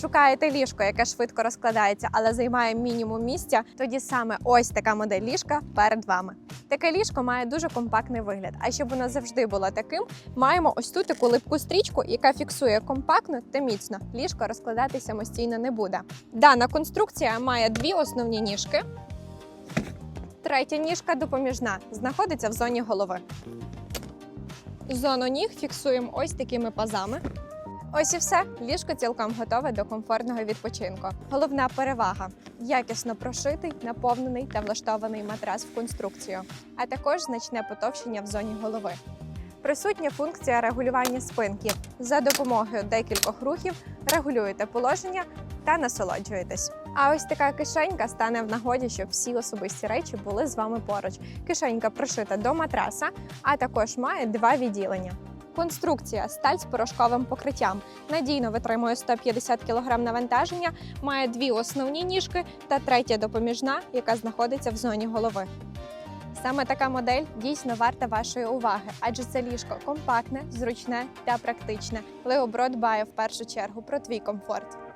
Шукаєте ліжко, яке швидко розкладається, але займає мінімум місця. Тоді саме ось така модель ліжка перед вами. Таке ліжко має дуже компактний вигляд. А щоб воно завжди було таким, маємо ось тут таку липку стрічку, яка фіксує компактно та міцно. Ліжко розкладати самостійно не буде. Дана конструкція має дві основні ніжки. Третя ніжка допоміжна, знаходиться в зоні голови. Зону ніг фіксуємо ось такими пазами. Ось і все. Ліжко цілком готове до комфортного відпочинку. Головна перевага якісно прошитий, наповнений та влаштований матрас в конструкцію, а також значне потовщення в зоні голови. Присутня функція регулювання спинки. За допомогою декількох рухів регулюєте положення та насолоджуєтесь. А ось така кишенька стане в нагоді, щоб всі особисті речі були з вами поруч. Кишенька прошита до матраса, а також має два відділення. Конструкція сталь з порошковим покриттям надійно витримує 150 кг навантаження, має дві основні ніжки та третя допоміжна, яка знаходиться в зоні голови. Саме така модель дійсно варта вашої уваги, адже це ліжко компактне, зручне та практичне. Леобро дбає в першу чергу про твій комфорт.